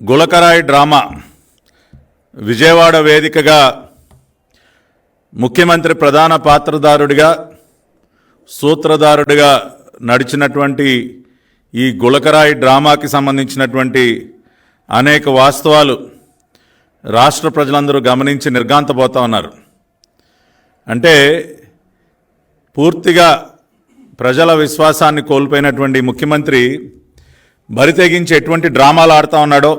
గులకరాయి drama Vijayawada వేదికగా ముఖ్యమంత్రి ప్రధాన పాత్రదారుడిగా సూత్రధారుడిగా నడిచినటువంటి ఈ గులకరాయి డ్రామాకి సంబంధించినటువంటి అనేక వాస్తవాలు రాష్ట్ర ప్రజలందరూ గమనించి నిర్గాంతపోతా ఉన్నారు. అంటే పూర్తిగా ప్రజల విశ్వాసాన్ని కోల్పోయినటువంటి ముఖ్యమంత్రి బరి తెగించి ఎటువంటి డ్రామాలు ఆడుతూ ఉన్నాడో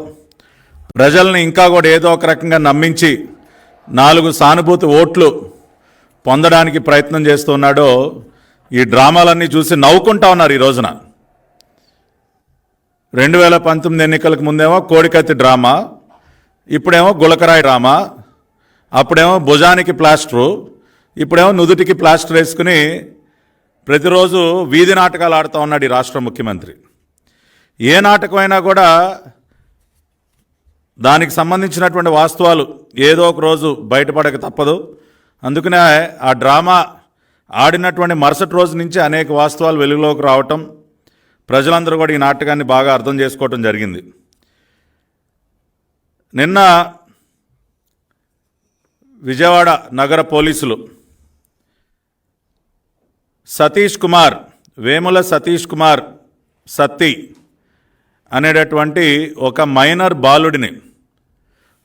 ప్రజల్ని ఇంకా కూడా ఏదో ఒక రకంగా నమ్మించి నాలుగు సానుభూతి ఓట్లు పొందడానికి ప్రయత్నం చేస్తున్నాడో ఈ డ్రామాలన్నీ చూసి నవ్వుకుంటా ఉన్నారు ఈ రోజున. రెండు వేల పంతొమ్మిది ఎన్నికలకు ముందేమో కోడికత్తి డ్రామా ఇప్పుడేమో గులకరాయి డ్రామా అప్పుడేమో భుజానికి ప్లాస్టరు ఇప్పుడేమో నుదుటికి ప్లాస్టర్ వేసుకుని ప్రతిరోజు వీధి నాటకాలు ఆడుతూ ఉన్నాడు ఈ రాష్ట్ర ముఖ్యమంత్రి. ఏ నాటకమైనా కూడా దానికి సంబంధించినటువంటి వాస్తవాలు ఏదో ఒక రోజు బయటపడక తప్పదు. అందుకనే ఆ డ్రామా ఆడినటువంటి మరుసటి రోజు నుంచి అనేక వాస్తవాలు వెలుగులోకి రావటం ప్రజలందరూ కూడా ఈ నాటకాన్ని బాగా అర్థం చేసుకోవటం జరిగింది. నిన్న విజయవాడ నగర పోలీసులు సతీష్ కుమార్ వేముల సతీష్ కుమార్ సత్తి అనేటటువంటి ఒక మైనర్ బాలుడిని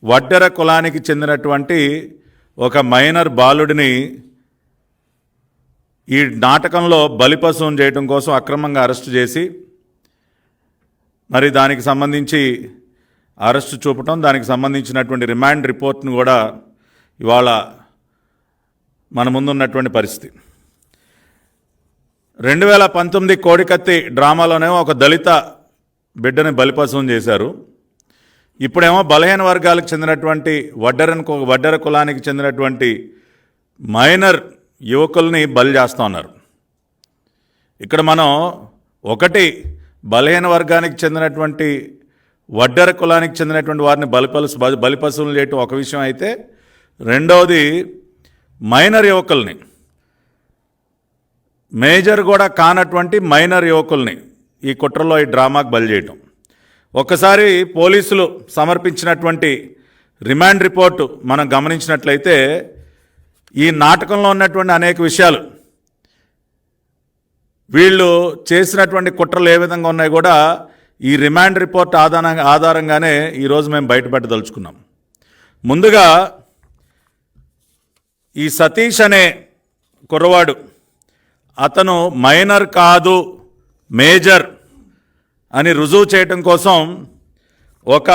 వడ్డెర కులానికి చెందినటువంటి ఒక మైనర్ బాలుడిని ఈ నాటకంలో బలిపశువును చేయటం కోసం అక్రమంగా అరెస్టు చేసి మరి దానికి సంబంధించి అరెస్టు చూపటం దానికి సంబంధించినటువంటి రిమాండ్ రిపోర్ట్ను కూడా ఇవాళ మన ముందున్నటువంటి పరిస్థితి. రెండు వేల పంతొమ్మిది కోడికత్తి డ్రామాలోనే ఒక దళిత బిడ్డని బలిపశువును చేశారు. ఇప్పుడేమో బలహీన వర్గాలకు చెందినటువంటి వడ్డరని వడ్డర కులానికి చెందినటువంటి మైనర్ యువకుల్ని బలి చేస్తూ ఉన్నారు. ఇక్కడ మనం ఒకటి బలహీన వర్గానికి చెందినటువంటి వడ్డర కులానికి చెందినటువంటి వారిని బలిపలు బలిపశువులు చేయటం ఒక విషయం అయితే రెండవది మైనర్ యువకుల్ని. మేజర్ కూడా కానటువంటి మైనర్ యువకుల్ని. ఈ కుట్రలో ఈ డ్రామాకు బలి చేయటం. ఒక్కసారి పోలీసులు సమర్పించినటువంటి రిమాండ్ రిపోర్టు మనం గమనించినట్లయితే ఈ నాటకంలో ఉన్నటువంటి అనేక విషయాలు వీళ్ళు చేసినటువంటి కుట్రలు ఏ విధంగా ఉన్నాయి కూడా ఈ రిమాండ్ రిపోర్ట్ ఆధారంగా ఆధారంగానే ఈరోజు మేము బయటపెట్టదలుచుకున్నాం ముందుగా ఈ సతీష్ అనే కుర్రవాడు అతను మైనర్ కాదు మేజర్ అని రుజువు చేయటం కోసం ఒక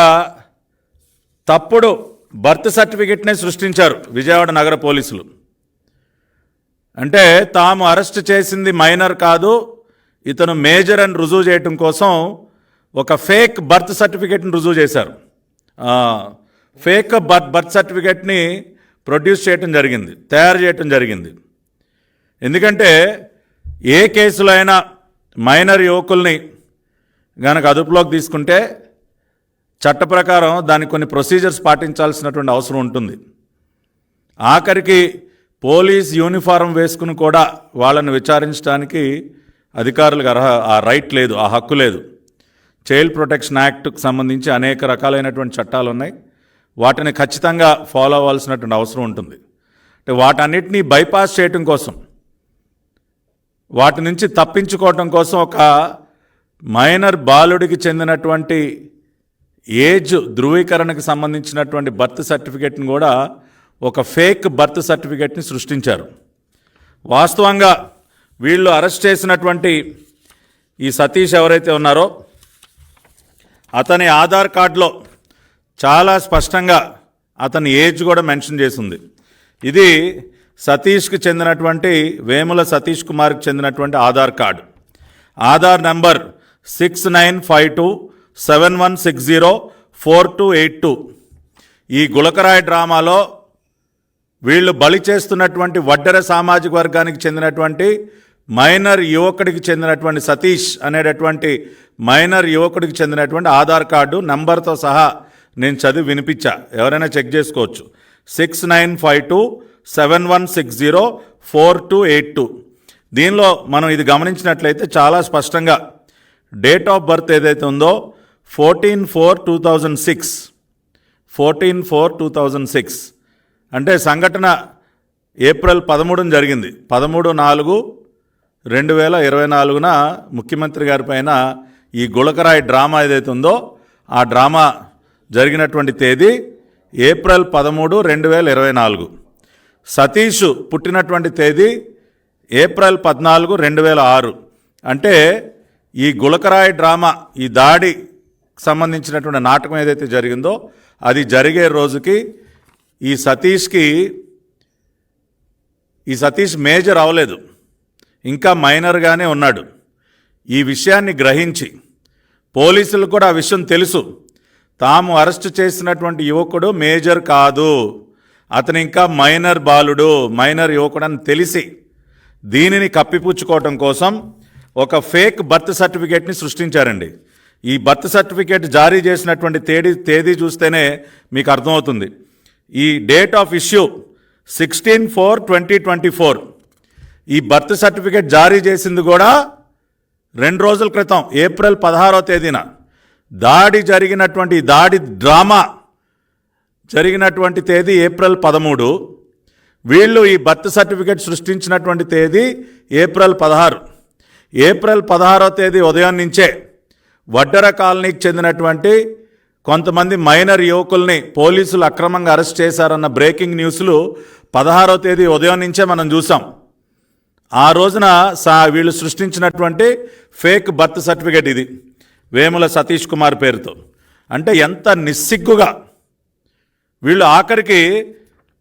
తప్పుడు బర్త్ సర్టిఫికెట్నే సృష్టించారు విజయవాడ నగర పోలీసులు. అంటే తాము అరెస్ట్ చేసింది మైనర్ కాదు ఇతను మేజర్ అని రుజువు చేయటం కోసం ఒక ఫేక్ బర్త్ సర్టిఫికెట్ని రుజువు చేశారు. ఫేక్ బర్త్ బర్త్ సర్టిఫికెట్ని ప్రొడ్యూస్ చేయటం జరిగింది తయారు చేయటం జరిగింది. ఎందుకంటే ఏ కేసులో అయినా మైనర్ యువకుల్ని గనక అదుపులోకి తీసుకుంటే చట్ట ప్రకారం దానికి కొన్ని ప్రొసీజర్స్ పాటించాల్సినటువంటి అవసరం ఉంటుంది. ఆఖరికి పోలీస్ యూనిఫారం వేసుకుని కూడా వాళ్ళని విచారించడానికి అధికారులకు అర్హ ఆ రైట్ లేదు ఆ హక్కు లేదు. చైల్డ్ ప్రొటెక్షన్ యాక్ట్కు సంబంధించి అనేక రకాలైనటువంటి చట్టాలు ఉన్నాయి. వాటిని ఖచ్చితంగా ఫాలో అవ్వాల్సినటువంటి అవసరం ఉంటుంది. అంటే వాటన్నిటినీ బైపాస్ చేయటం కోసం వాటి నుంచి తప్పించుకోవటం కోసం ఒక మైనర్ బాలుడికి చెందినటువంటి ఏజ్ ధృవీకరణకు సంబంధించినటువంటి బర్త్ సర్టిఫికెట్ని కూడా ఒక ఫేక్ బర్త్ సర్టిఫికెట్ని సృష్టించారు. వాస్తవంగా వీళ్ళు అరెస్ట్ చేసినటువంటి ఈ సతీష్ ఎవరైతే ఉన్నారో అతని ఆధార్ కార్డులో చాలా స్పష్టంగా అతని ఏజ్ కూడా మెన్షన్ చేసింది ఇది సతీష్కి చెందినటువంటి వేముల సతీష్ కుమార్కి చెందినటువంటి Aadhaar card. Aadhaar number six nine five two seven one six zero four two eight two. ఈ గులకరాయ డ్రామాలో వీళ్ళు బలి చేస్తున్నటువంటి వడ్డెర సామాజిక వర్గానికి చెందినటువంటి మైనర్ యువకుడికి చెందినటువంటి సతీష్ అనేటటువంటి మైనర్ యువకుడికి చెందినటువంటి ఆధార్ కార్డు నంబర్తో సహా నేను చదివి వినిపించా. ఎవరైనా చెక్ చేసుకోవచ్చు. Six nine five two seven one six zero four two eight two దీనిలో మనం ఇది గమనించినట్లయితే చాలా స్పష్టంగా డేట్ ఆఫ్ బర్త్ ఏదైతే ఉందో fourteen four two thousand six fourteen four two thousand six అంటే సంఘటన ఏప్రిల్ పదమూడున జరిగింది. పదమూడు నాలుగు రెండు వేల ఇరవై నాలుగున ముఖ్యమంత్రి గారి పైన ఈ గుళకరాయి డ్రామా ఏదైతే ఉందో ఆ డ్రామా జరిగినటువంటి తేదీ ఏప్రిల్ పదమూడు రెండు వేల ఇరవై నాలుగు. సతీష్ పుట్టినటువంటి తేదీ ఏప్రిల్ పద్నాలుగు రెండు వేల ఆరు. అంటే ఈ గులకరాయి డ్రామా ఈ దాడి సంబంధించినటువంటి నాటకం ఏదైతే జరిగిందో అది జరిగే రోజుకి ఈ సతీష్కి ఈ సతీష్ మేజర్ అవ్వలేదు. ఇంకా మైనర్గానే ఉన్నాడు. ఈ విషయాన్ని గ్రహించి పోలీసులు కూడా ఆ విషయం తెలుసు. తాము అరెస్ట్ చేసినటువంటి యువకుడు మేజర్ కాదు. అతను ఇంకా మైనర్ బాలుడు మైనర్ యువకుడు అని తెలిసి దీనిని కప్పిపుచ్చుకోవటం కోసం ఒక ఫేక్ బర్త్ సర్టిఫికేట్ని సృష్టించారండి. ఈ బర్త్ సర్టిఫికేట్ జారీ చేసినటువంటి తేదీ తేదీ చూస్తేనే మీకు అర్థమవుతుంది. ఈ date of issue sixteen four twenty twenty four. ఈ బర్త్ సర్టిఫికేట్ జారీ చేసింది కూడా రెండు రోజుల క్రితం ఏప్రిల్ పదహారో తేదీన. దాడి జరిగినటువంటి దాడి డ్రామా జరిగినటువంటి తేదీ ఏప్రిల్ పదమూడు. వీళ్ళు ఈ బర్త్ సర్టిఫికేట్ సృష్టించినటువంటి తేదీ ఏప్రిల్ పదహారు. ఏప్రిల్ పదహారో తేదీ ఉదయం నుంచే వడ్డర కాలనీకి చెందినటువంటి కొంతమంది మైనర్ యువకుల్ని పోలీసులు అక్రమంగా అరెస్ట్ చేశారన్న బ్రేకింగ్ న్యూస్లు పదహారో తేదీ ఉదయం నుంచే మనం చూసాం. ఆ రోజున సా వీళ్ళు సృష్టించినటువంటి ఫేక్ బర్త్ సర్టిఫికేట్ ఇది వేముల సతీష్ కుమార్ పేరుతో. అంటే ఎంత నిస్సిగ్గుగా వీళ్ళు ఆఖరికి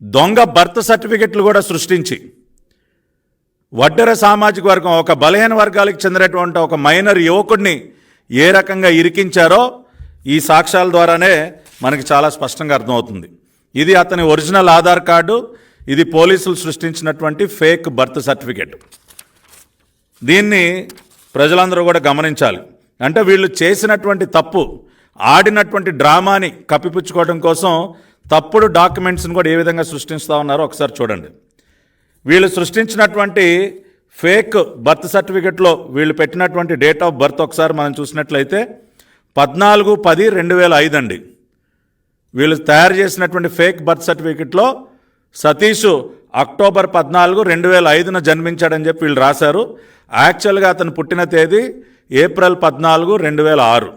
దొంగ బర్త్ సర్టిఫికెట్లు కూడా సృష్టించి వడ్డెర సామాజిక వర్గం ఒక బలహీన వర్గాలకు చెందినటువంటి ఒక మైనర్ యువకుడిని ఏ రకంగా ఇరికించారో ఈ సాక్ష్యాల ద్వారానే మనకి చాలా స్పష్టంగా అర్థమవుతుంది. ఇది అతని ఒరిజినల్ ఆధార్ కార్డు ఇది పోలీసులు సృష్టించినటువంటి ఫేక్ బర్త్ సర్టిఫికేట్. దీన్ని ప్రజలందరూ కూడా గమనించాలి. అంటే వీళ్ళు చేసినటువంటి తప్పు ఆడినటువంటి డ్రామాని కప్పిపుచ్చుకోవడం కోసం తప్పుడు డాక్యుమెంట్స్ని కూడా ఏ విధంగా సృష్టిస్తూ ఉన్నారో ఒకసారి చూడండి. వీళ్ళు సృష్టించినటువంటి ఫేక్ బర్త్ సర్టిఫికెట్లో వీళ్ళు పెట్టినటువంటి డేట్ ఆఫ్ బర్త్ ఒకసారి మనం చూసినట్లయితే పద్నాలుగు పది రెండు వేల ఐదు అండి. వీళ్ళు తయారు చేసినటువంటి ఫేక్ బర్త్ సర్టిఫికెట్లో సతీష్ అక్టోబర్ పద్నాలుగు రెండు వేల ఐదున జన్మించాడని చెప్పి వీళ్ళు రాశారు. యాక్చువల్గా అతను పుట్టిన తేదీ ఏప్రిల్ పద్నాలుగు రెండు వేల ఆరు.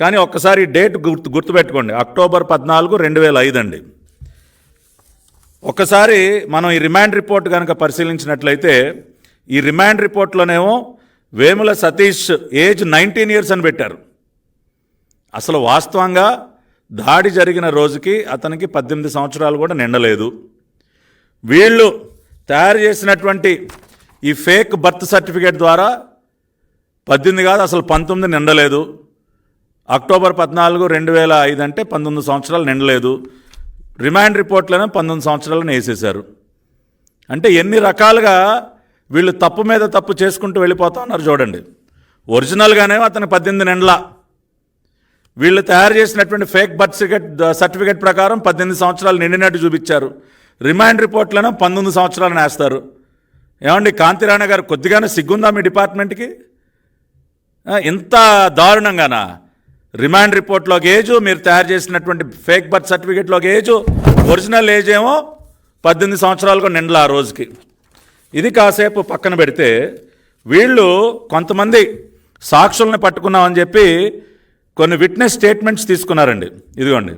కానీ ఒక్కసారి డేట్ గుర్తు గుర్తుపెట్టుకోండి. అక్టోబర్ పద్నాలుగు రెండు వేల ఐదు అండి. ఒకసారి మనం ఈ రిమాండ్ రిపోర్ట్ కనుక పరిశీలించినట్లయితే ఈ remand రిపోర్ట్లోనేమో Vemula Satish age nineteen years అని పెట్టారు. అసలు వాస్తవంగా దాడి జరిగిన రోజుకి అతనికి పద్దెనిమిది సంవత్సరాలు కూడా నిండలేదు. వీళ్ళు తయారు చేసినటువంటి ఈ ఫేక్ బర్త్ సర్టిఫికేట్ ద్వారా పద్దెనిమిది కాదు అసలు పంతొమ్మిది నిండలేదు. అక్టోబర్ పద్నాలుగు రెండు వేల ఐదు అంటే పంతొమ్మిది సంవత్సరాలు నిండలేదు. రిమాండ్ రిపోర్ట్లను పంతొమ్మిది సంవత్సరాలను వేసేశారు. అంటే ఎన్ని రకాలుగా వీళ్ళు తప్పు మీద తప్పు చేసుకుంటూ వెళ్ళిపోతా ఉన్నారు చూడండి. ఒరిజినల్గానే అతను పద్దెనిమిది నెండ్ల. వీళ్ళు తయారు చేసినటువంటి ఫేక్ బర్త్ సర్టిఫికేట్ సర్టిఫికేట్ ప్రకారం పద్దెనిమిది సంవత్సరాలు నిండినట్టు చూపించారు. రిమాండ్ రిపోర్ట్లను పంతొమ్మిది సంవత్సరాలు నేస్తారు. ఏమండి కాంతిరాణ గారు కొద్దిగానే సిగ్గుందా మీ డిపార్ట్మెంట్కి? ఇంత దారుణంగానా? రిమాండ్ రిపోర్ట్లో ఏజు మీరు తయారు చేసినటువంటి ఫేక్ బర్త్ సర్టిఫికేట్లో ఏజు ఒరిజినల్ ఏజ్ ఏమో పద్దెనిమిది సంవత్సరాలకు నిండల ఆ రోజుకి. ఇది కాసేపు పక్కన పెడితే వీళ్ళు కొంతమంది సాక్షుల్ని పట్టుకున్నామని చెప్పి కొన్ని విట్నెస్ స్టేట్మెంట్స్ తీసుకున్నారండి. ఇదిగోండి.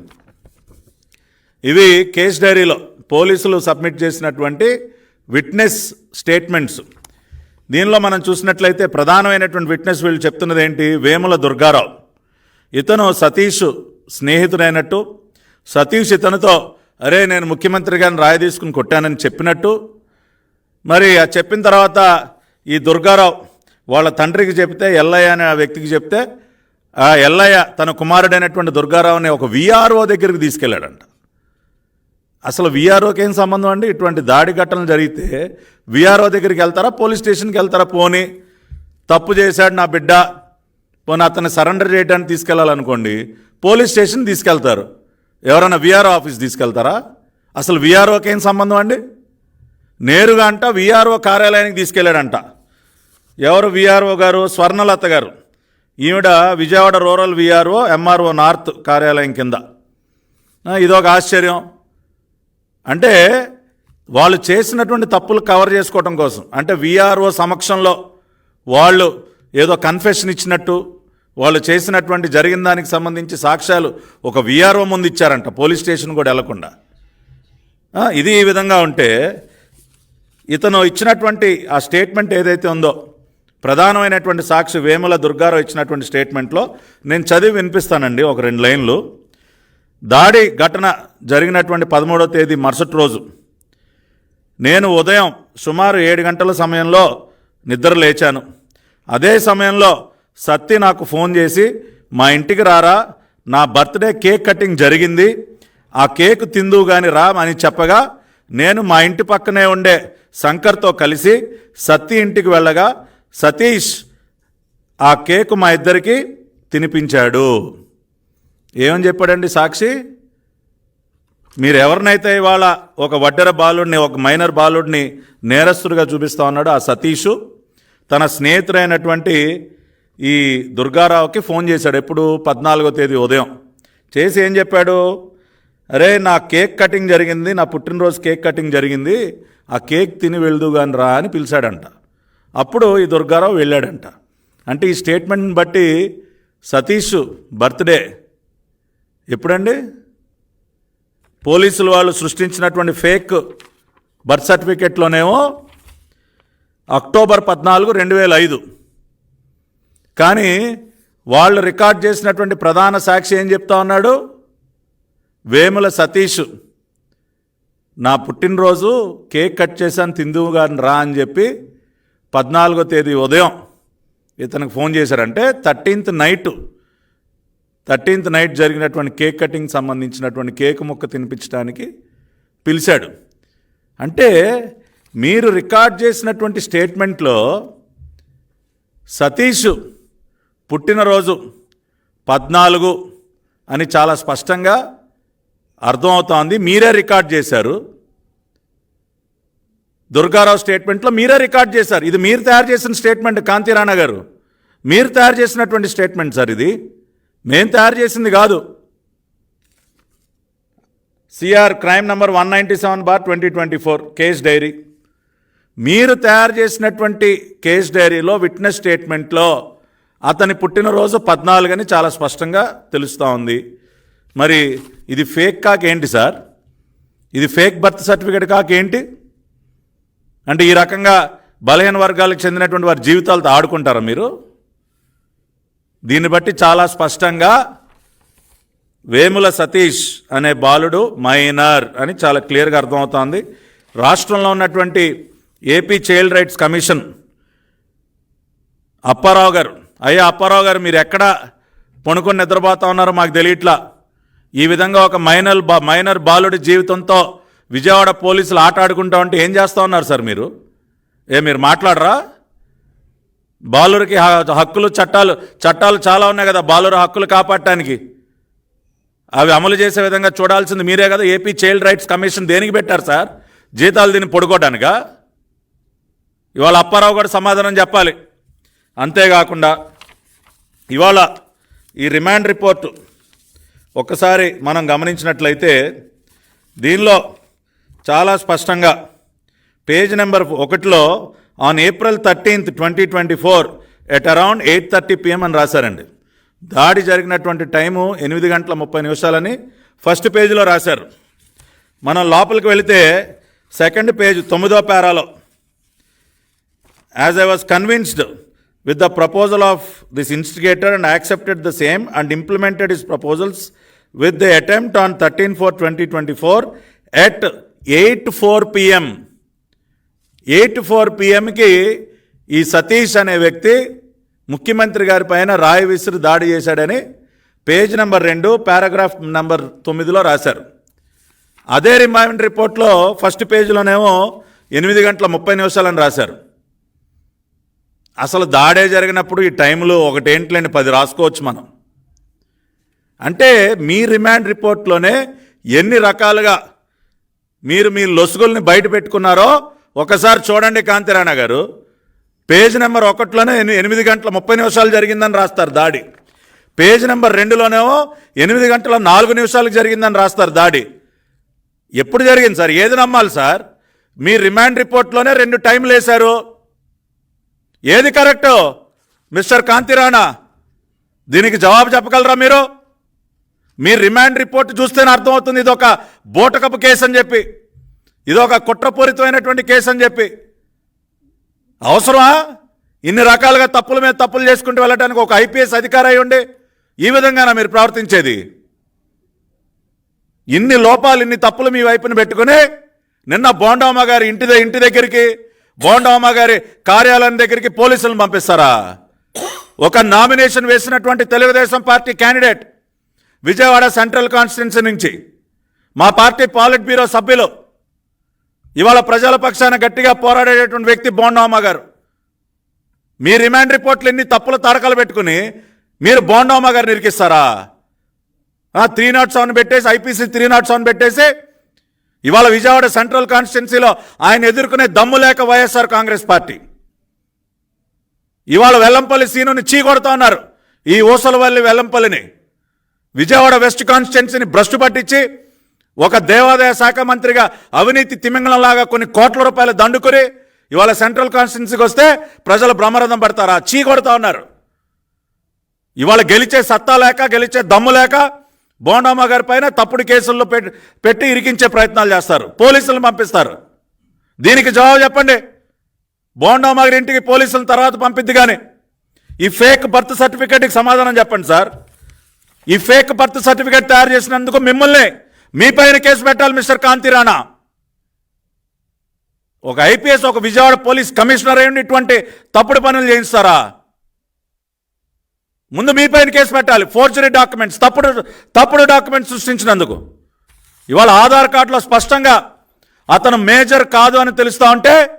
ఇవి కేస్ డైరీలో పోలీసులు సబ్మిట్ చేసినటువంటి విట్నెస్ స్టేట్మెంట్స్. దీనిలో మనం చూసినట్లయితే ప్రధానమైనటువంటి విట్నెస్ వీళ్ళు చెప్తున్నది ఏంటి? వేముల దుర్గారావు. ఇతను సతీష్ స్నేహితుడైనట్టు సతీష్ ఇతనితో అరే నేను ముఖ్యమంత్రి గారిని రాయి తీసుకుని కొట్టానని చెప్పినట్టు. మరి ఆ చెప్పిన తర్వాత ఈ దుర్గారావు వాళ్ళ తండ్రికి చెప్తే ఎల్లయ్య అనే ఆ వ్యక్తికి చెప్తే ఆ ఎల్లయ్య తన కుమారుడైనటువంటి దుర్గారావుని ఒక విఆర్ఓ దగ్గరికి తీసుకెళ్ళాడంట. అసలు విఆర్ఓకి ఏం సంబంధం అండి? ఇటువంటి దాడి ఘటనలు జరిగితే విఆర్ఓ దగ్గరికి వెళ్తారా? పోలీస్ స్టేషన్కి వెళ్తారా? పోనీ తప్పు చేశాడు నా బిడ్డ పోనీ అతను సరెండర్ చేయడానికి తీసుకెళ్ళాలనుకోండి పోలీస్ స్టేషన్ తీసుకెళ్తారు. ఎవరైనా విఆర్ఓ ఆఫీస్ తీసుకెళ్తారా? అసలు విఆర్ఓకి ఏం సంబంధం అండి? నేరుగా అంట విఆర్ఓ కార్యాలయానికి తీసుకెళ్ళాడంట ఎవరు విఆర్ఓ గారు? స్వర్ణలత గారు. ఈవిడ Vijayawada rural VRO MRO north కార్యాలయం కింద. ఇదొక ఆశ్చర్యం. అంటే వాళ్ళు చేసినటువంటి తప్పులు కవర్ చేసుకోవటం కోసం. అంటే విఆర్ఓ సమక్షంలో వాళ్ళు ఏదో కన్ఫెషన్ ఇచ్చినట్టు వాళ్ళు చేసినటువంటి జరిగిన దానికి సంబంధించి సాక్ష్యాలు ఒక విఆర్ఓ ముందు ఇచ్చారంట పోలీస్ స్టేషన్ కూడా వెళ్ళకుండా. ఇది ఈ విధంగా ఉంటే ఇతను ఇచ్చినటువంటి ఆ స్టేట్మెంట్ ఏదైతే ఉందో ప్రధానమైనటువంటి సాక్షి వేముల దుర్గారావు ఇచ్చినటువంటి స్టేట్మెంట్లో నేను చదివి వినిపిస్తానండి ఒక రెండు లైన్లు. దాడి ఘటన జరిగినటువంటి పదమూడవ తేదీ మరుసటి రోజు. నేను ఉదయం సుమారు ఏడు గంటల సమయంలో నిద్ర లేచాను. అదే సమయంలో సత్తి నాకు ఫోన్ చేసి మా ఇంటికి రారా నా బర్త్డే కేక్ కటింగ్ జరిగింది ఆ కేక్ తిందువు కానీ రా అని చెప్పగా నేను మా ఇంటి పక్కనే ఉండే శంకర్తో కలిసి సత్తి ఇంటికి వెళ్ళగా సతీష్ ఆ కేక్ మా ఇద్దరికి తినిపించాడు. ఏమని చెప్పాడండి సాక్షి? మీరు ఎవరినైతే ఇవాళ ఒక వడ్డెర బాలుడిని ఒక మైనర్ బాలుడిని నేరస్తుడిగా చూపిస్తా ఉన్నాడు ఆ సతీషు తన స్నేహితుడైనటువంటి ఈ దుర్గారావుకి ఫోన్ చేశాడు. ఎప్పుడు? పద్నాలుగో తేదీ ఉదయం. చేసి ఏం చెప్పాడు? అరే నా కేక్ కటింగ్ జరిగింది నా పుట్టినరోజు కేక్ కటింగ్ జరిగింది ఆ కేక్ తిని వెళ్దు గాని రా అని పిలిచాడంట. అప్పుడు ఈ దుర్గారావు వెళ్ళాడంట. అంటే ఈ స్టేట్మెంట్ని బట్టి సతీష్ బర్త్డే ఎప్పుడండి? పోలీసులు వాళ్ళు సృష్టించినటువంటి ఫేక్ బర్త్ సర్టిఫికెట్లోనేమో అక్టోబర్ పద్నాలుగు రెండు వేల ఐదు కానీ వాళ్ళు రికార్డ్ చేసినటువంటి ప్రధాన సాక్షి ఏం చెప్తా ఉన్నాడు? వేముల సతీష్. నా పుట్టినరోజు కేక్ కట్ చేశాను తిందువు గారిని రా అని చెప్పి పద్నాలుగో తేదీ ఉదయం ఇతనికి ఫోన్ చేశారంటే థర్టీన్త్ నైట్ థర్టీన్త్ నైట్ జరిగినటువంటి కేక్ కటింగ్ సంబంధించినటువంటి కేక్ ముక్క తినిపించడానికి పిలిచాడు. అంటే మీరు రికార్డ్ చేసినటువంటి స్టేట్మెంట్లో సతీష్ పుట్టినరోజు పద్నాలుగు అని చాలా స్పష్టంగా అర్థమవుతోంది. మీరే రికార్డ్ చేశారు. దుర్గారావు స్టేట్మెంట్లో మీరే రికార్డ్ చేశారు. ఇది మీరు తయారు చేసిన స్టేట్మెంట్ కాంతిరాణా గారు. మీరు తయారు చేసినటువంటి స్టేట్మెంట్ సార్ ఇది. మేము తయారు చేసింది కాదు. CR crime number one ninety seven bar twenty twenty four case diary. మీరు తయారు చేసినటువంటి కేస్ డైరీలో విట్నెస్ స్టేట్మెంట్లో అతని పుట్టినరోజు పద్నాలుగని చాలా స్పష్టంగా తెలుస్తూ ఉంది. మరి ఇది ఫేక్ కాకేంటి సార్? ఇది ఫేక్ బర్త్ సర్టిఫికేట్ కాక ఏంటి? అంటే ఈ రకంగా బలహీన వర్గాలకు చెందినటువంటి వారి జీవితాలతో ఆడుకుంటారా మీరు? దీన్ని బట్టి చాలా స్పష్టంగా వేముల సతీష్ అనే బాలుడు మైనర్ అని చాలా క్లియర్గా అర్థమవుతోంది. రాష్ట్రంలో ఉన్నటువంటి AP child rights commission. Apparao garu అయ్యా అప్పారావు గారు మీరు ఎక్కడ పనుకొని నిద్రపోతా ఉన్నారో మాకు తెలియట్లా. ఈ విధంగా ఒక మైనర్ బా మైనర్ బాలుడి జీవితంతో విజయవాడ పోలీసులు ఆట ఆడుకుంటా ఉంటే ఏం చేస్తూ ఉన్నారు సార్ మీరు? ఏ మీరు మాట్లాడరా? బాలురికి హక్కులు చట్టాలు చట్టాలు చాలా ఉన్నాయి కదా బాలుర హక్కులు కాపాడటానికి. అవి అమలు చేసే విధంగా చూడాల్సింది మీరే కదా ఏపీ చైల్డ్ రైట్స్ కమిషన్ దేనికి పెట్టారు సార్? జీతాలు దీన్ని పొడుకోవడానికా ఇవాళ అప్పారావు గారు సమాధానం చెప్పాలి. అంతేకాకుండా ఇవాళ ఈ రిమాండ్ రిపోర్టు ఒక్కసారి మనం గమనించినట్లయితే దీనిలో చాలా స్పష్టంగా పేజ్ నెంబర్ ఒకటిలో on April thirteenth twenty twenty four at around eight thirty PM అని రాశారండి. దాడి జరిగినటువంటి టైము ఎనిమిది గంటల ముప్పై నిమిషాలని ఫస్ట్ పేజీలో రాశారు. మనం లోపలికి వెళితే సెకండ్ పేజ్ తొమ్మిదో పేరాలో as I was convinced with the proposal of this instigator and accepted the same and implemented his proposals with the attempt on thirteen four twenty twenty four at eight four PM eight four పిఎంకి ఈ సతీష్ అనే వ్యక్తి ముఖ్యమంత్రి గారి పైన రాయి విసిరి దాడి చేశాడని పేజ్ నెంబర్ రెండు పారాగ్రాఫ్ నెంబర్ తొమ్మిదిలో రాశారు. అదే రిమైండ్ రిపోర్ట్లో ఫస్ట్ పేజ్లోనేమో ఎనిమిది గంటల ముప్పై నిమిషాలని రాశారు. అసలు దాడే జరిగినప్పుడు ఈ టైంలో ఒకటేంట్లేని పది రాసుకోవచ్చు మనం. అంటే మీ రిమాండ్ రిపోర్ట్లోనే ఎన్ని రకాలుగా మీరు మీ లొసుగుల్ని బయట పెట్టుకున్నారో ఒకసారి చూడండి కాంతిరాణా గారు. పేజ్ నెంబర్ ఒకటిలోనే ఎనిమిది గంటల ముప్పై నిమిషాలు జరిగిందని రాస్తారు దాడి. పేజ్ నెంబర్ రెండులోనేమో ఎనిమిది గంటల నాలుగు నిమిషాలకు జరిగిందని రాస్తారు దాడి. ఎప్పుడు జరిగింది సార్? ఏది నమ్మాలి సార్? మీ రిమాండ్ రిపోర్ట్లోనే రెండు టైంలు వేశారు. ఏది కరెక్టు మిస్టర్ కాంతిరాణా దీనికి జవాబు చెప్పగలరా మీరు? మీ రిమాండ్ రిపోర్ట్ చూస్తేనే అర్థమవుతుంది ఇది ఒక బోటకపు కేసు అని చెప్పి ఇది ఒక కుట్రపూరితమైనటువంటి కేసు అని చెప్పి. అవసరమా? ఇన్ని రకాలుగా తప్పుల మీద తప్పులు చేసుకుంటూ వెళ్ళడానికి ఒక ఐపీఎస్ అధికారి అయి ఉండి ఈ విధంగానా మీరు ప్రవర్తించేది? ఇన్ని లోపాలు ఇన్ని తప్పులు మీ వైపున పెట్టుకుని నిన్న బోండామ్మ గారి ఇంటి ఇంటి దగ్గరికి బోండామ్మ గారి కార్యాలయం దగ్గరికి పోలీసులను పంపిస్తారా? ఒక నామినేషన్ వేసినటువంటి Telugu Desam party candidate Vijayawada central constituency నుంచి మా పార్టీ పాలిట్ బ్యూరో సభ్యులు ఇవాళ ప్రజల పక్షాన గట్టిగా పోరాడేటటువంటి వ్యక్తి బోండామ్మ గారు. మీ రిమాండ్ రిపోర్ట్లు ఎన్ని తప్పుల తారకాలు పెట్టుకుని మీరు బోండామ్మ గారు నిరికిస్తారా త్రీ నాట్ సెవెన్ పెట్టేసి ఐపీసీ త్రీ నాట్ సెవెన్ పెట్టేసి ఇవాళ విజయవాడ సెంట్రల్ కాన్స్టిట్యున్సీలో ఆయన ఎదుర్కొనే దమ్ము లేక వైఎస్ఆర్ కాంగ్రెస్ పార్టీ. ఇవాళ వెల్లంపల్లి సీనుని చీకొడతా ఉన్నారు ఈ ఊసలవల్లి వెల్లంపల్లిని. విజయవాడ వెస్ట్ కాన్స్టిట్యున్సీని భ్రష్టు పట్టించి ఒక దేవాదాయ శాఖ మంత్రిగా అవినీతి తిమింగళంలాగా కొన్ని కోట్ల రూపాయలు దండుకుని ఇవాళ సెంట్రల్ కాన్స్టిట్యున్సీకి వస్తే ప్రజలు బ్రహ్మరథం పడతారా? చీకొడతా ఉన్నారు. ఇవాళ గెలిచే సత్తా లేక గెలిచే దమ్ము లేక బోండమ్మ గారి పైన తప్పుడు కేసుల్లో పెట్టి పెట్టి ఇరికించే ప్రయత్నాలు చేస్తారు. పోలీసులను పంపిస్తారు. దీనికి జవాబు చెప్పండి. బోండమ్మ గారి ఇంటికి పోలీసులను తర్వాత పంపిద్ది కానీ ఈ ఫేక్ బర్త్ సర్టిఫికేట్కి సమాధానం చెప్పండి సార్. ఈ ఫేక్ బర్త్ సర్టిఫికేట్ తయారు చేసినందుకు మిమ్మల్ని మీ పైన కేసు పెట్టాలి మిస్టర్ కాంతిరాణా ఒక ఐపీఎస్ ఒక విజయవాడ పోలీస్ కమిషనర్ అయ్యండి ఇటువంటి తప్పుడు పనులు చేయిస్తారా ముందు మీ పైన కేసు పెట్టాలి. Forgery documents. తప్పుడు తప్పుడు డాక్యుమెంట్స్ సృష్టించినందుకు. ఇవాళ ఆధార్ కార్డులో స్పష్టంగా అతను మేజర్ కాదు అని తెలుస్తా ఉంటే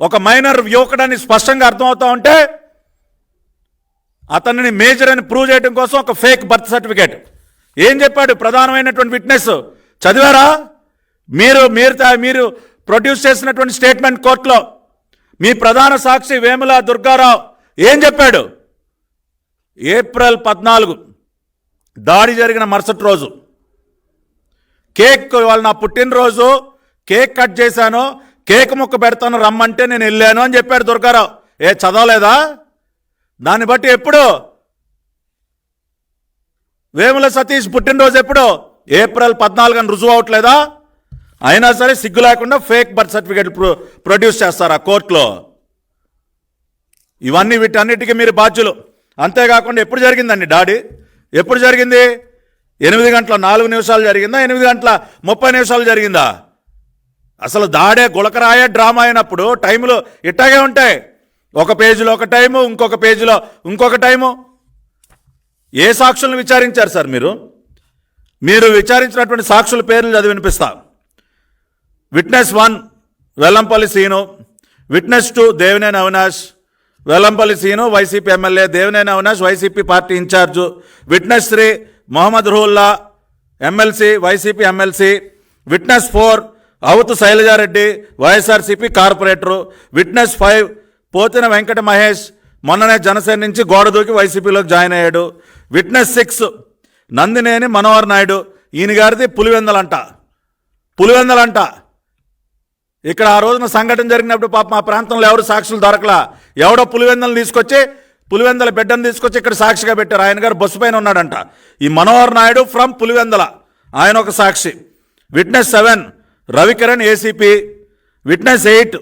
ఒక మైనర్ యువకుడని స్పష్టంగా అర్థమవుతా ఉంటే అతనిని మేజర్ అని ప్రూవ్ చేయడం కోసం ఒక ఫేక్ బర్త్ సర్టిఫికేట్. ఏం చెప్పాడు? ప్రధానమైనటువంటి విట్నెస్. చదివారా? మీరు మీరు మీరు ప్రొడ్యూస్ చేసినటువంటి స్టేట్మెంట్ కోర్టులో మీ ప్రధాన సాక్షి వేముల దుర్గారావు ఏం చెప్పాడు? ఏప్రిల్ పద్నాలుగు దాడి జరిగిన మరుసటి రోజు. కేక్ వాళ్ళ నా పుట్టినరోజు కేక్ కట్ చేశాను కేక్ ముక్క పెడతాను రమ్మంటే నేను వెళ్ళాను అని చెప్పాడు దుర్గారావు. ఏ చదవలేదా? దాన్ని బట్టి ఎప్పుడు? వేముల సతీష్ పుట్టినరోజు ఎప్పుడు? ఏప్రిల్ పద్నాలుగు అని రుజువు అవట్లేదా? అయినా సరే సిగ్గు లేకుండా fake birth certificate pro- produce చేస్తారా కోర్టులో? ఇవన్నీ వీటన్నిటికీ మీరు బాధ్యులు. అంతేకాకుండా ఎప్పుడు జరిగిందండి డాడీ ఎప్పుడు జరిగింది? ఎనిమిది గంటల నాలుగు నిమిషాలు జరిగిందా? ఎనిమిది గంటల ముప్పై నిమిషాలు జరిగిందా? అసలు దాడే గులకరాయ డ్రామా అయినప్పుడు టైంలు ఇట్టాగే ఉంటాయి. ఒక పేజీలో ఒక టైము ఇంకొక పేజీలో ఇంకొక టైము. ఏ సాక్షులను విచారించారు సార్ మీరు? మీరు విచారించినటువంటి సాక్షుల పేర్లు చదివి వినిపిస్తా. Witness one Vellampalli Seenu. Witness two Devineni Avinash. Vellampalli Seenu YCP MLA Devineni Avinash YCP party incharge witness Shri Mohammad Rulla MLC YCP MLC witness four Avuthu Shailaja Reddy YSRCP corporator witness five Pothina Venkata Mahesh మొన్ననే జనసేన నుంచి గోడ దూకి వైసీపీలోకి join అయ్యాడు. Witness six Nandineni Manohar Naidu ఈయన గారిది పులివెందలంట. పులివెందలంట. ఇక్కడ ఆ రోజున సంఘటన జరిగినప్పుడు పాప మా ప్రాంతంలో ఎవరు సాక్షులు దొరకలా? ఎవడో పులివెందలు తీసుకొచ్చి పులివెందల బిడ్డను తీసుకొచ్చి ఇక్కడ సాక్షిగా పెట్టారు. ఆయన గారు బస్సు పైన ఉన్నాడంట. ఈ మనోహర్ నాయుడు ఫ్రమ్ పులివెందల. ఆయన ఒక సాక్షి. Witness seven Ravikiran ACP. Witness eight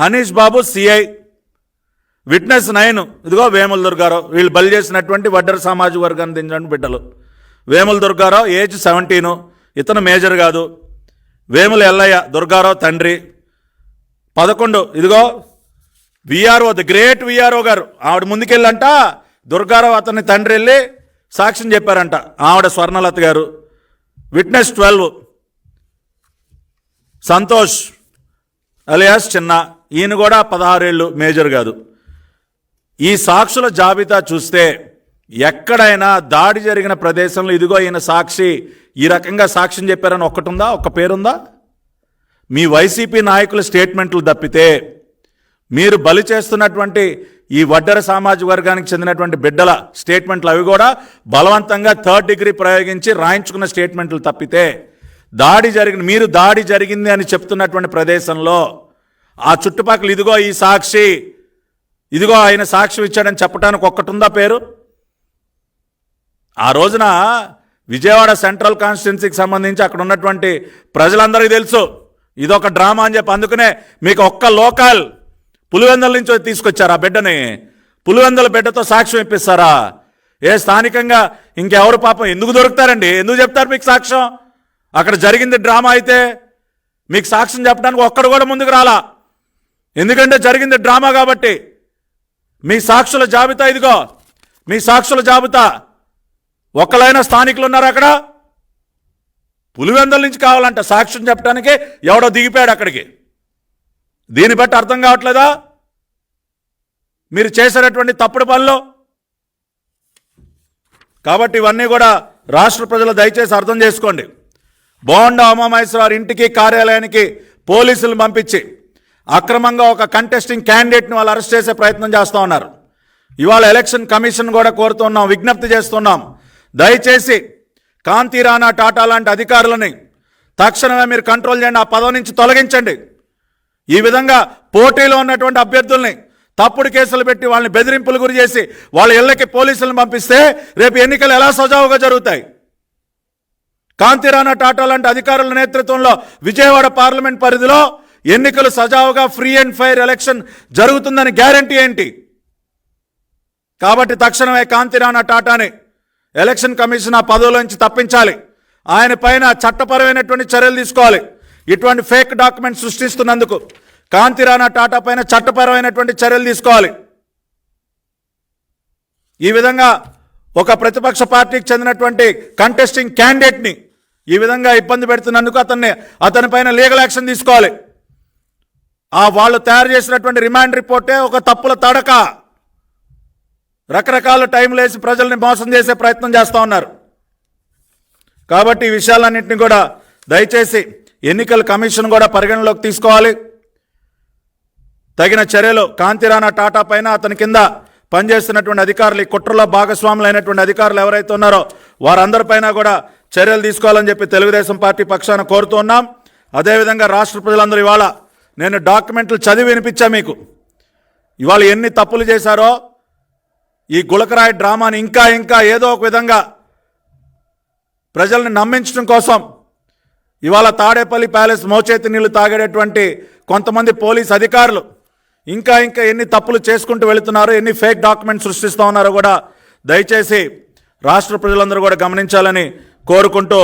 Hanish Babu CI. Witness nine ఇదిగో వేముల దుర్గారావు వీళ్ళు బలి చేసినటువంటి వడ్డర సామాజిక వర్గాన్ని దించండి బిడ్డలు. Vemula Durgarao age seventeen. ఇతను మేజర్ కాదు. వేముల ఎల్లయ్య దుర్గారావు తండ్రి. పదకొండు. ఇదిగో విఆర్ఓ ది గ్రేట్ విఆర్ఓ గారు ఆవిడ ముందుకెళ్ళంట. దుర్గారావు అతని తండ్రి వెళ్ళి సాక్ష్యం చెప్పారంట. ఆవిడ స్వర్ణలత గారు. విట్నెస్ ట్వెల్వ్ సంతోష్ అలియాస్ చిన్న. ఈయన కూడా పదహారేళ్ళు మేజర్ కాదు. ఈ సాక్షుల జాబితా చూస్తే ఎక్కడైనా దాడి జరిగిన ప్రదేశంలో ఇదిగో ఈయన సాక్షి ఈ రకంగా సాక్ష్యం చెప్పారని ఒక్కటుందా? ఒక్క పేరుందా? మీ వైసీపీ నాయకుల స్టేట్మెంట్లు తప్పితే మీరు బలి చేస్తున్నటువంటి ఈ వడ్డర సామాజిక వర్గానికి చెందినటువంటి బిడ్డల స్టేట్మెంట్లు అవి కూడా బలవంతంగా థర్డ్ డిగ్రీ ప్రయోగించి రాయించుకున్న స్టేట్మెంట్లు తప్పితే దాడి జరిగిన మీరు దాడి జరిగింది అని చెప్తున్నటువంటి ప్రదేశంలో ఆ చుట్టుపక్కల ఇదిగో ఈ సాక్షి ఇదిగో ఆయన సాక్ష్యం ఇచ్చాడని చెప్పడానికి ఒక్కటుందా పేరు? ఆ రోజున విజయవాడ సెంట్రల్ కాన్స్టిట్యున్సీకి సంబంధించి అక్కడ ఉన్నటువంటి ప్రజలందరికీ తెలుసు. ఇదొక డ్రామా అని చెప్పి అందుకనే మీకు ఒక్క లోకల్ పులివెందల నుంచి తీసుకొచ్చారు ఆ బిడ్డని? పులివెందల బిడ్డతో సాక్ష్యం ఇప్పిస్తారా? ఏ స్థానికంగా ఇంకెవరు పాపం ఎందుకు దొరుకుతారండి? ఎందుకు చెప్తారు మీకు సాక్ష్యం? అక్కడ జరిగింది డ్రామా అయితే మీకు సాక్ష్యం చెప్పడానికి ఒక్కడు కూడా ముందుకు రాలా. ఎందుకంటే జరిగింది డ్రామా కాబట్టి. మీ సాక్షుల జాబితా ఇదిగో. మీ సాక్షుల జాబితా. ఒక్కలైనా స్థానికులు ఉన్నారు అక్కడ? పులివెందల నుంచి కావాలంట సాక్ష్యం చెప్పడానికి ఎవడో దిగిపోయాడు అక్కడికి. దీన్ని బట్టి అర్థం కావట్లేదా? మీరు చేసేటటువంటి తప్పుడు పనులు? కాబట్టి ఇవన్నీ కూడా రాష్ట్ర ప్రజలు దయచేసి అర్థం చేసుకోండి. బోండా ఉమామహేశ్వరరావు ఇంటికి కార్యాలయానికి పోలీసులు పంపించి అక్రమంగా ఒక కంటెస్టింగ్ క్యాండిడేట్ని వాళ్ళు అరెస్ట్ చేసే ప్రయత్నం చేస్తూ ఉన్నారు. ఇవాళ ఎలక్షన్ కమిషన్ కూడా కోరుతున్నాం విజ్ఞప్తి చేస్తున్నాం. దయచేసి కాంతి రాణా టాటా లాంటి అధికారులని తక్షణమే మీరు కంట్రోల్ చేయండి ఆ పదవి నుంచి తొలగించండి. ఈ విధంగా పోటీలో ఉన్నటువంటి అభ్యర్థుల్ని తప్పుడు కేసులు పెట్టి వాళ్ళని బెదిరింపులు గురి చేసి వాళ్ళ ఇళ్ళకి పోలీసులను పంపిస్తే రేపు ఎన్నికలు ఎలా సజావుగా జరుగుతాయి? కాంతిరాణా టాటా లాంటి అధికారుల నేతృత్వంలో విజయవాడ పార్లమెంట్ పరిధిలో ఎన్నికలు సజావుగా ఫ్రీ అండ్ ఫైర్ ఎలక్షన్ జరుగుతుందని గ్యారంటీ ఏంటి? కాబట్టి తక్షణమే కాంతిరాణా టాటాని ఎలక్షన్ కమిషన్ ఆ పదవిలోంచి తప్పించాలి. ఆయన పైన చట్టపరమైనటువంటి చర్యలు తీసుకోవాలి. ఇటువంటి ఫేక్ డాక్యుమెంట్ సృష్టిస్తున్నందుకు కాంతిరాణా టాటా పైన చట్టపరమైనటువంటి చర్యలు తీసుకోవాలి. ఈ విధంగా ఒక ప్రతిపక్ష పార్టీకి చెందినటువంటి కంటెస్టింగ్ క్యాండిడేట్ని ఈ విధంగా ఇబ్బంది పెడుతున్నందుకు అతన్ని అతని పైన లీగల్ యాక్షన్ తీసుకోవాలి. ఆ వాళ్ళు తయారు చేసినటువంటి రిమాండ్ రిపోర్టే ఒక తప్పుల తడక. రకరకాల టైంలు వేసి ప్రజల్ని మోసం చేసే ప్రయత్నం చేస్తూ ఉన్నారు. కాబట్టి ఈ విషయాలన్నింటినీ కూడా దయచేసి ఎన్నికల కమిషన్ కూడా పరిగణలోకి తీసుకోవాలి. తగిన చర్యలు కాంతిరాణా టాటా పైన అతని కింద పనిచేస్తున్నటువంటి అధికారులు ఈ కుట్రలో భాగస్వాములు అయినటువంటి అధికారులు ఎవరైతే ఉన్నారో వారందరిపైన కూడా చర్యలు తీసుకోవాలని చెప్పి తెలుగుదేశం పార్టీ పక్షాన కోరుతూ ఉన్నాం. అదేవిధంగా రాష్ట్ర ప్రజలందరూ ఇవాళ నేను డాక్యుమెంట్లు చదివి వినిపించా మీకు. ఇవాళ ఎన్ని తప్పులు చేశారో ఈ గులకరాయి డ్రామాని ఇంకా ఇంకా ఏదో ఒక విధంగా ప్రజల్ని నమ్మించడం కోసం ఇవాళ తాడేపల్లి ప్యాలెస్ మోచేతి నీళ్ళు తాగేటటువంటి కొంతమంది పోలీస్ అధికారులు ఇంకా ఇంకా ఎన్ని తప్పులు చేసుకుంటూ వెళుతున్నారో ఎన్ని ఫేక్ డాక్యుమెంట్స్ సృష్టిస్తూ ఉన్నారో కూడా దయచేసి రాష్ట్ర ప్రజలందరూ కూడా గమనించాలని కోరుకుంటూ